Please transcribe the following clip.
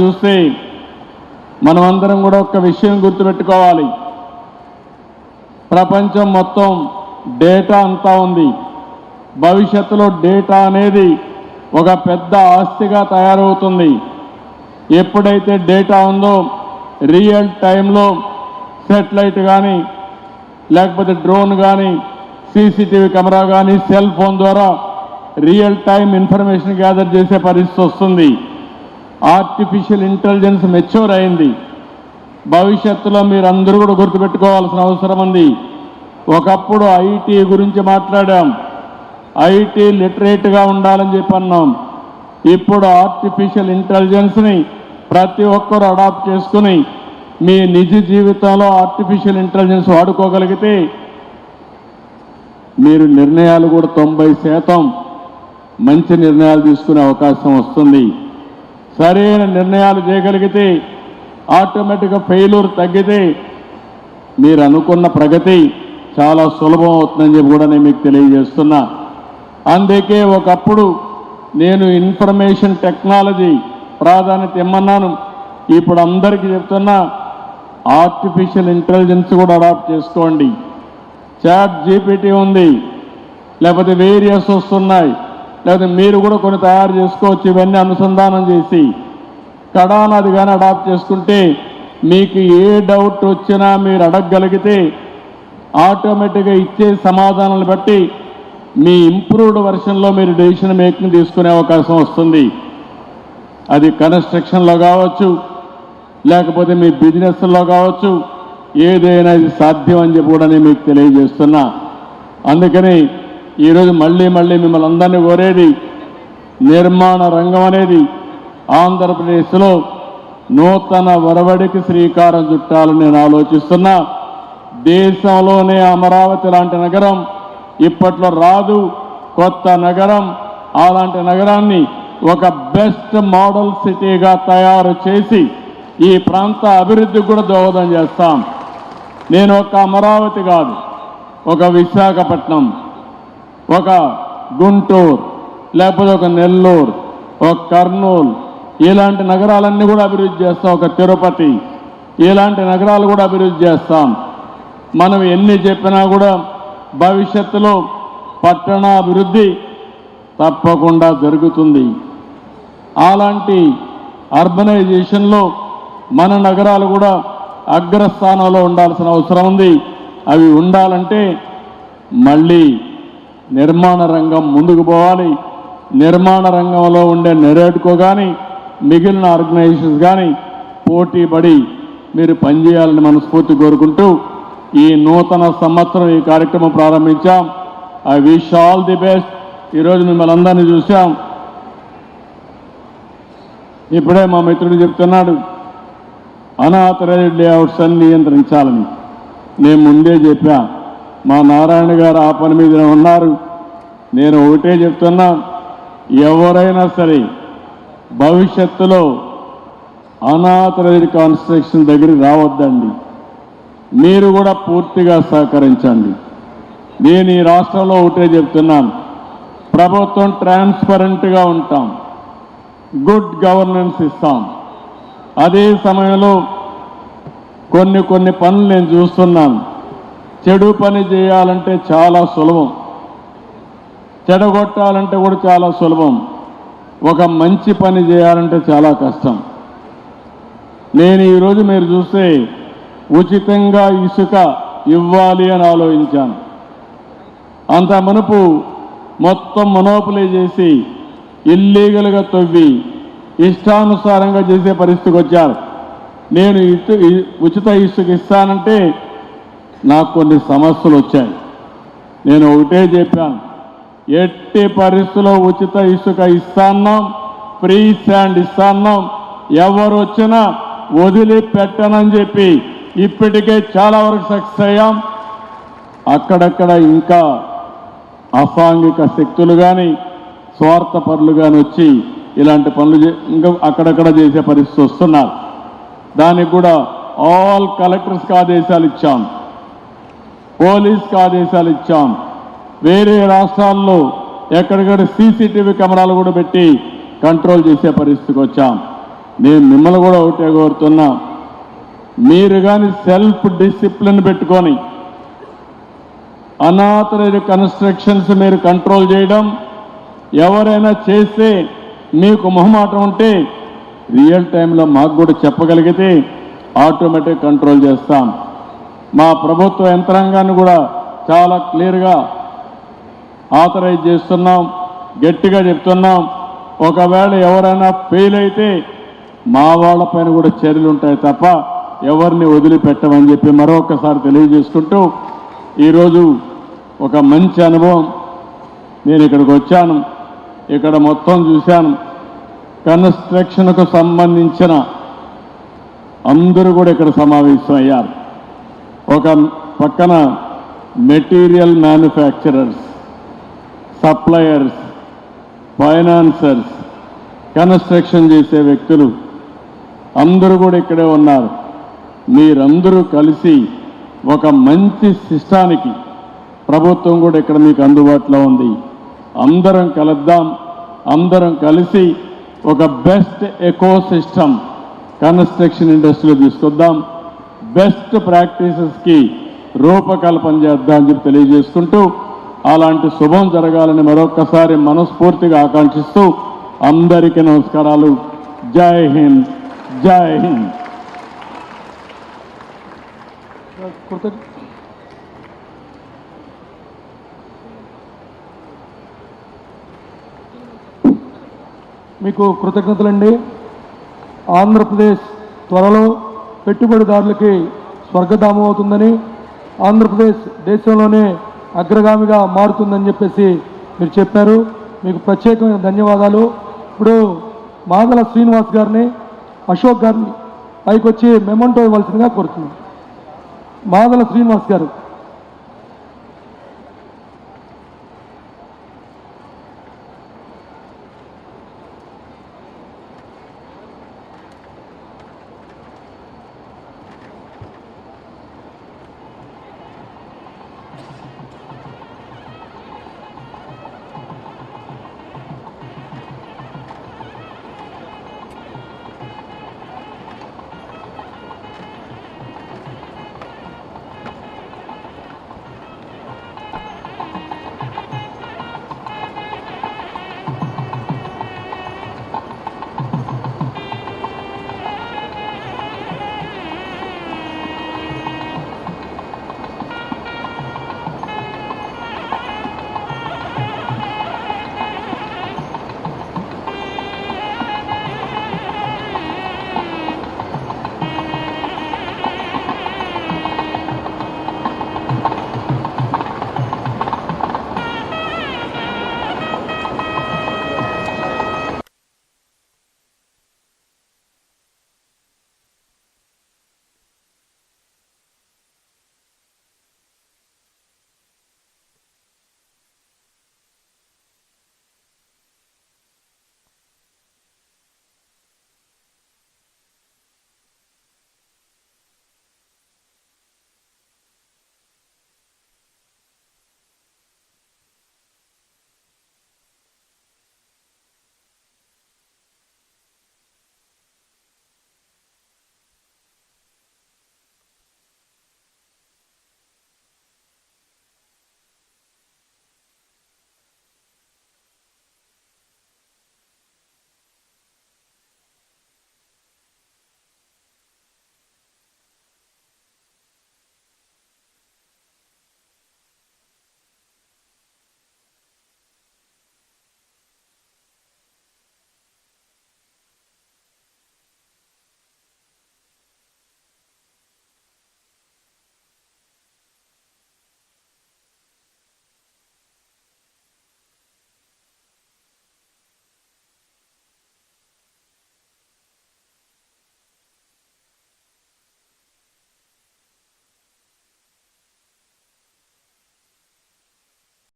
చూస్తే మనమందరం కూడా ఒక విషయం గుర్తుపెట్టుకోవాలి. ప్రపంచం మొత్తం డేటా అంతా ఉంది. భవిష్యత్తులో డేటా అనేది ఒక పెద్ద ఆస్తిగా తయారవుతుంది. ఎప్పుడైతే డేటా ఉందో రియల్ టైంలో సెటిలైట్ కానీ లేకపోతే డ్రోన్ కానీ సీసీటీవీ కెమెరా కానీ సెల్ ఫోన్ ద్వారా రియల్ టైం ఇన్ఫర్మేషన్ గ్యాదర్ చేసే పరిస్థితి వస్తుంది. ఆర్టిఫిషియల్ ఇంటెలిజెన్స్ మెచ్యూర్ అయింది. భవిష్యత్తులో మీరు అందరూ కూడా గుర్తుపెట్టుకోవాల్సిన అవసరం ఉంది. ఒకప్పుడు ఐటీ గురించి మాట్లాడాం. ఐటీ లిటరేట్గా ఉండాలని చెప్పి అన్నాం ఇప్పుడు ఆర్టిఫిషియల్ ఇంటెలిజెన్స్ని ప్రతి ఒక్కరూ అడాప్ట్ చేసుకుని మీ నిజ జీవితంలో ఆర్టిఫిషియల్ ఇంటెలిజెన్స్ వాడుకోగలిగితే మీరు నిర్ణయాలు కూడా తొంభై శాతం మంచి నిర్ణయాలు తీసుకునే అవకాశం వస్తుంది. సరైన నిర్ణయాలు చేయగలిగితే ఆటోమేటిక్గా ఫెయిల్యూర్ తగ్గితే మీరు అనుకున్న ప్రగతి చాలా సులభం అవుతుందని చెప్పి కూడా నేను మీకు తెలియజేస్తున్నా. అందుకే ఒకప్పుడు నేను ఇన్ఫర్మేషన్ టెక్నాలజీ ప్రాధాన్యత ఇమ్మన్నాను. ఇప్పుడు అందరికీ చెప్తున్నా ఆర్టిఫిషియల్ ఇంటెలిజెన్స్ కూడా అడాప్ట్ చేసుకోండి. చాట్ జీపీటీ ఉంది లేకపోతే వేరియస్ వస్తున్నాయి. లేకపోతే మీరు కూడా కొన్ని తయారు చేసుకోవచ్చు ఇవన్నీ అనుసంధానం చేసి. కడాన అది కానీ అడాప్ట్ చేసుకుంటే మీకు ఏ డౌట్ వచ్చినా మీరు అడగగలిగితే ఆటోమేటిక్గా ఇచ్చే సమాధానాలు బట్టి మీ ఇంప్రూవ్డ్ వర్షన్లో మీరు డెసిషన్ మేకింగ్ తీసుకునే అవకాశం వస్తుంది. అది కన్స్ట్రక్షన్లో కావచ్చు లేకపోతే మీ బిజినెస్లో కావచ్చు ఏదైనా ఇది సాధ్యం అని చెప్పి కూడా నేను మీకు తెలియజేస్తున్నా. అందుకని ఈరోజు మళ్ళీ మళ్ళీ మిమ్మల్ని అందరినీ కోరేది నిర్మాణ రంగం అనేది ఆంధ్రప్రదేశ్లో నూతన వరవడికి శ్రీకారం చుట్టాలని నేను ఆలోచిస్తున్నా. దేశంలోనే అమరావతి లాంటి నగరం ఇప్పట్లో రాదు. కొత్త నగరం అలాంటి నగరాన్ని ఒక బెస్ట్ మోడల్ సిటీగా తయారు చేసి ఈ ప్రాంత అభివృద్ధికి కూడా దోహదం చేస్తాం. నేను ఒక అమరావతి కాదు ఒక విశాఖపట్నం. ఒక గుంటూరు లేకపోతే ఒక నెల్లూరు ఒక కర్నూలు ఇలాంటి నగరాలన్నీ కూడా అభివృద్ధి చేస్తాం. ఒక తిరుపతి ఇలాంటి నగరాలు కూడా అభివృద్ధి చేస్తాం. మనం ఎన్ని చెప్పినా కూడా భవిష్యత్తులో పట్టణ అభివృద్ధి తప్పకుండా జరుగుతుంది. అలాంటి అర్బనైజేషన్లో మన నగరాలు కూడా అగ్రస్థానంలో ఉండాల్సిన అవసరం ఉంది. అవి ఉండాలంటే మళ్ళీ నిర్మాణ రంగం ముందుకు పోవాలి. నిర్మాణ రంగంలో ఉండే నెరేట్కో కానీ మిగిలిన ఆర్గనైజేషన్స్ కానీ పోటీ పడి మీరు పనిచేయాలని మనస్ఫూర్తి కోరుకుంటూ ఈ నూతన సంవత్సరం ఈ కార్యక్రమం ప్రారంభించాం. I wish all the best. ఈరోజు మిమ్మల్ని అందరినీ చూసాం ఇప్పుడే మా మిత్రుడు చెప్తున్నాడు అనాథరైజ్డ్ లేఅవుట్స్ అన్ని నియంత్రించాలని. నేను ముందే చెప్పాం మా నారాయణ గారు ఆ పని మీద ఉన్నారు. నేను ఒకటే చెప్తున్నా ఎవరైనా సరే భవిష్యత్తులో అనాథరైజ్డ్ కాన్స్ట్రక్షన్ దగ్గరికి రావద్దండి. మీరు కూడా పూర్తిగా సహకరించండి. నేను ఈ రాష్ట్రంలో ఒకటే చెప్తున్నాను ప్రభుత్వం ట్రాన్స్పరెంట్గా ఉంటాం గుడ్ గవర్నెన్స్ ఇస్తాం. అదే సమయంలో కొన్ని కొన్ని పనులు నేను చూస్తున్నాను. చెడు పని చేయాలంటే చాలా సులభం. చెడగొట్టాలంటే కూడా చాలా సులభం. ఒక మంచి పని చేయాలంటే చాలా కష్టం. నేను ఈరోజు మీరు చూస్తే ఉచితంగా ఇసుక ఇవ్వాలి అని ఆలోచించాను. అంత మనుపు మొత్తం మనోపులే చేసి ఇల్లీగల్గా తవ్వి ఇష్టానుసారంగా చేసే పరిస్థితికి వచ్చారు. నేను ఇటు ఇ- ఉచిత ఇసుక ఇస్తానంటే నాకు కొన్ని సమస్యలు వచ్చాయి. నేను ఒకటే చెప్పాను. ఎట్టి పరిస్థితుల్లో ఉచిత ఇసుక ఇస్తాన్నాం ఫ్రీ శాండ్ ఇస్తాన్నాం ఎవరు వచ్చినా వదిలిపెట్టనని చెప్పి ఇప్పటికే చాలా వరకు సక్సెస్ అయ్యాం. అక్కడక్కడ ఇంకా అసాంఘిక శక్తులు కానీ స్వార్థపరులు కానీ వచ్చి ఇలాంటి పనులు చే- ఇంకా అక్కడక్కడ చేసే పరిస్థితి వస్తున్నారు. దానికి కూడా ఆల్ కలెక్టర్స్కి ఆదేశాలు ఇచ్చాం. పోలీస్కి ఆదేశాలు ఇచ్చాం. వేరే రాష్ట్రాల్లో ఎక్కడికక్కడ సీసీటీవీ కెమెరాలు కూడా పెట్టి కంట్రోల్ చేసే పరిస్థితికి వచ్చాం. నేను మిమ్మల్ని కూడా ఒకటే కోరుతున్నా మీరు కానీ సెల్ఫ్ డిసిప్లిన్ పెట్టుకొని అనాథరైన కన్స్ట్రక్షన్స్ మీరు కంట్రోల్ చేయడం ఎవరైనా చేస్తే మీకు మొహమాటం ఉంటే రియల్ టైంలో మాకు కూడా చెప్పగలిగితే ఆటోమేటిక్ కంట్రోల్ చేస్తాం. మా ప్రభుత్వ యంత్రాంగాన్ని కూడా చాలా క్లియర్గా ఆథరైజ్ చేస్తున్నాం గట్టిగా చెప్తున్నాం. ఒకవేళ ఎవరైనా ఫెయిల్ అయితే మా వాళ్ళపైన కూడా చర్యలు ఉంటాయి తప్ప ఎవరిని వదిలిపెట్టమని చెప్పి మరొకసారి తెలియజేసుకుంటూ ఈరోజు ఒక మంచి అనుభవం. నేను ఇక్కడికి వచ్చాను. ఇక్కడ మొత్తం చూశాను. కన్స్ట్రక్షన్కు సంబంధించిన అందరూ కూడా ఇక్కడ సమావేశం అయ్యారు ఒక పక్కన material manufacturers suppliers financiers construction చేసే వ్యక్తులు అందరూ కూడా ఇక్కడే ఉన్నారు. మీరందరూ కలిసి ఒక మంచి సిస్టానికి ప్రభుత్వం కూడా ఇక్కడ మీకు అందుబాటులో ఉంది. అందరం కలుద్దాం. అందరం కలిసి ఒక బెస్ట్ ఎకో సిస్టమ్ కన్స్ట్రక్షన్ ఇండస్ట్రీలో తీసుకొద్దాం. బెస్ట్ ప్రాక్టీసెస్కి రూపకల్పన చేద్దాం అని చెప్పి తెలియజేసుకుంటూ అలాంటి శుభం జరగాలని మరొక్కసారి మనస్ఫూర్తిగా ఆకాంక్షిస్తూ అందరికీ నమస్కారాలు. జై హింద్ జై హింద్. మీకు కృతజ్ఞతలండి. ఆంధ్రప్రదేశ్ త్వరలో పెట్టుబడిదారులకి స్వర్గధామం అవుతుందని ఆంధ్రప్రదేశ్ దేశంలోనే అగ్రగామిగా మారుతుందని చెప్పేసి మీరు చెప్పారు. మీకు ప్రత్యేకమైన ధన్యవాదాలు. ఇప్పుడు మాదల శ్రీనివాస్ గారిని అశోక్ గారిని పైకి వచ్చి మెమంటో ఇవ్వాల్సిందిగా కోరుతున్నాం. మాదల శ్రీనివాస్ గారు.